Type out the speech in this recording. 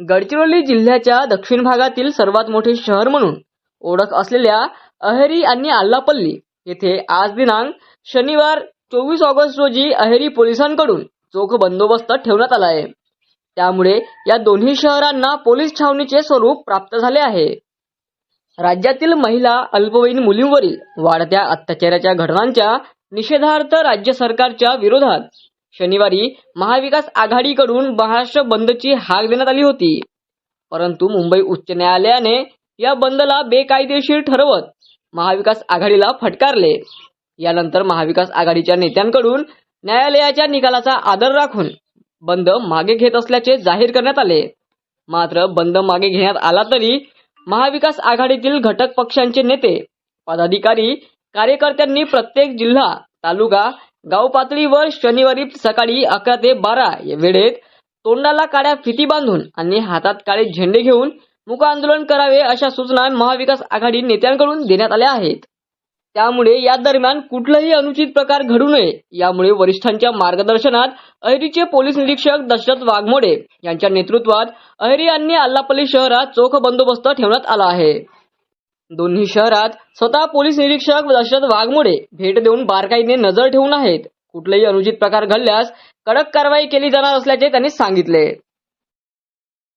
गडचिरोली जिल्ह्याच्या दक्षिण भागातील सर्वात मोठे शहर म्हणून ओळख असलेल्या अहेरी आणि आल्लापल्ली येथे आज दिनांक शनिवार चोवीस ऑगस्ट रोजी अहेरी पोलिसांकडून चोख बंदोबस्त ठेवण्यात आला आहे. त्यामुळे या दोन्ही शहरांना पोलीस छावणीचे स्वरूप प्राप्त झाले आहे. राज्यातील महिला अल्पवयीन मुलींवरील वाढत्या अत्याचाराच्या घटनांच्या निषेधार्थ राज्य सरकारच्या विरोधात शनिवारी महाविकास आघाडीकडून महाराष्ट्र बंदची हाक देण्यात आली होती. परंतु मुंबई उच्च न्यायालयाने या बंदला बेकायदेशीर ठरवत महाविकास आघाडीला फटकारले. यानंतर महाविकास आघाडीच्या नेत्यांकडून न्यायालयाच्या निकालाचा आदर राखून बंद मागे घेत असल्याचे जाहीर करण्यात आले. मात्र बंद मागे घेण्यात आला तरी महाविकास आघाडीतील घटक पक्षांचे नेते पदाधिकारी कार्यकर्त्यांनी प्रत्येक जिल्हा तालुका गाव पातळीवर शनिवारी सकाळी अकरा ते बारा या वेळेत तोंडाला काळ्या फिती बांधून आणि हातात काळे झेंडे घेऊन मुक आंदोलन करावे अशा सूचना महाविकास आघाडी नेत्यांकडून देण्यात आल्या आहेत. त्यामुळे या दरम्यान कुठलाही अनुचित प्रकार घडू नये यामुळे वरिष्ठांच्या मार्गदर्शनात अहेरीचे पोलीस निरीक्षक दशरथ वाघमोडे यांच्या नेतृत्वात अहेरी आणि अल्लापल्ली शहरात चोख बंदोबस्त ठेवण्यात आला आहे. दोन्ही शहरात स्वतः पोलीस निरीक्षक दशरथ वाघमोडे भेट देऊन बारकाईने नजर ठेवून आहेत. कुठलेही अनुचित प्रकार घडल्यास कडक कारवाई केली जाणार असल्याचे त्यांनी सांगितले.